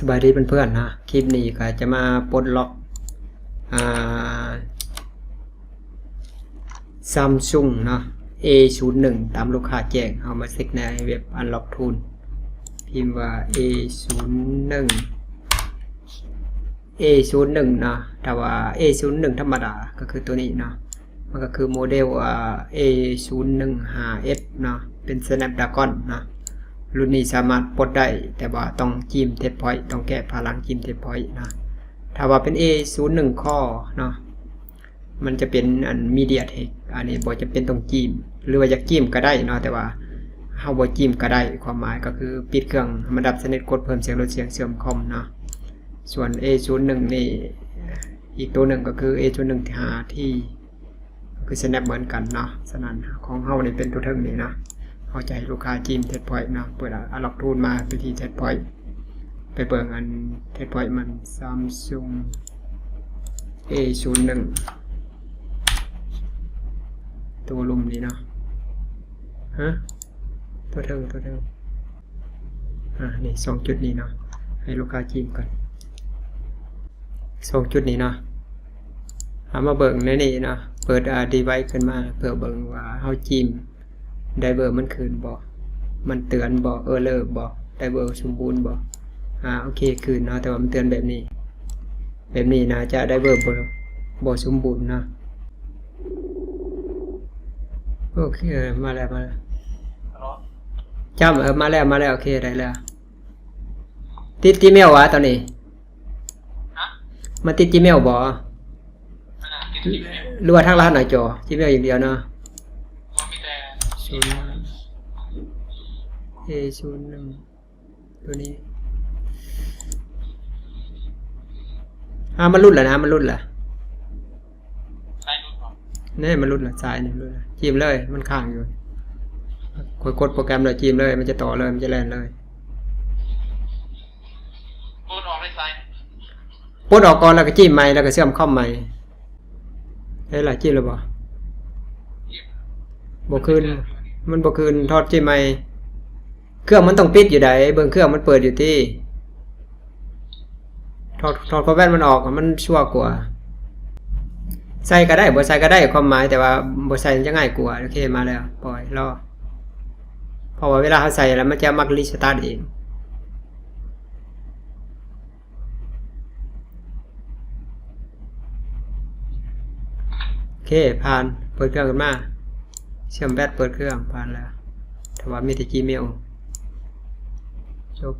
สบายดีเพื่อนๆนะคลิปนี้ก็จะมาปลดล็อกอ่าซัมซุงเนาะ A01 ตามลูกค้าแจ้งเอามาเซ็กในเว็บ Unlock Tool พิมพ์ว่า A01 A01 เนาะแต่ว่า A01 ธรรมดาก็คือตัวนี้เนาะมันก็คือโมเดลอ่า A015S เนาะเป็น Snapdragon นะ รุ่นนี้สามารถปลดได้ แต่ว่าต้องจิ้มเทปพอยต์ต้องแก้พลังจิ้มเทปพอยต์นะถ้าว่าเป็น A01 ข้อเนาะมันจะเป็นอันมีเดียเทคอันนี้บ่จะเป็นตรงจิ้มหรือว่าอยากจิ้มก็ได้เนาะแต่ว่าเฮาบ่จิ้มก็ได้ความหมายก็คือปิดเครื่องมันดับสนิทกดเพิ่มเสียงลดเสียงเสื่อมคอมเนาะส่วน A01 นี่อีกตัวหนึ่งก็คือ A01 ที่หาที่คือ snap เหมือนกันเนาะฉะนั้นของเฮานี่เป็นตัวเทิงนี่นะ เข้าใจลูกค้าจิ้มเทสพอยต์เนาะเปิดอะล็อกทูนมาไปที่เทสพอยต์ไปเปิดอันเทสพอยต์มัน Samsung A01 ตัวลุมนี้เนาะฮะตัวเทิงตัวเทิงอ่านี่สองจุดนี้เนาะให้ลูกค้าจิ้มก่อนสองจุดนี้เนาะเอามาเบิ่งในนี่เนาะเปิดอ่าดีไวขึ้นมาเพื่อเบิ่งว่าเฮาจิ้ม ไดเบอร์มันคืนบ่มันเตือนบ่เออเลอร์บ่ไดเบอร์สมบูรณ์บ่อ่าโอเคคืนเนาะแต่ว่ามันเตือนแบบนี้ แบบนี้นะจะไดเบอร์บ่บ่สมบูรณ์เนาะโอเคมาแล้วมาแล้วจำเออมาแล้วมาแล้วโอเคได้แล้วติดจีเมลวะตอนนี้ฮะมาติดจีเมลบ่มันอะติดติดเนี่ยหรือว่าทางรหัสหน้าจอจีเมลอย่างเดียวเนาะมันมีแต่ ศูนย์เอศูนย์หนึ่งตัวนี้อ่ามันรุ่นเหรอนะมันรุ่นเหรอใช้รุ่นก่อนนี่มันรุ่นเหรอสายนี่รุ่นเหรอจิ้มเลย มันค้างอยู่กดกดโปรแกรมเลยจิ้มเลย มันจะต่อเลยมันจะแล่นเลยพูดออกได้ไซน์ปลดออกก่อนแล้วก็จิ้มใหม่แล้วก็เชื่อมเข้าใหม่ได้หลายจิ้มหรือเปล่าบ่คืน มันบ่คืนทอดจิ้มใหมเครื่องมันต้องปิดอยู่ใดเบิ่งเครื่องมันเปิดอยู่ที่ถอดถอดพอแว่นมันออกมันชั่วกว่าใส่ก็ได้บ่ใส่ก็ได้ความหมายแต่ว่าบ่ใส่จะง่ายกว่าโอเคมาแล้วปล่อยรอเพราะว่าเวลาเขาใส่แล้วมันจะมักรีสตาร์ทเองโอเคผ่านเปิดเครื่องกันมา เชื่อมแบตเปิดเครื่องผ่านแล้วแต่ว่ามีแต่ Gmail จบ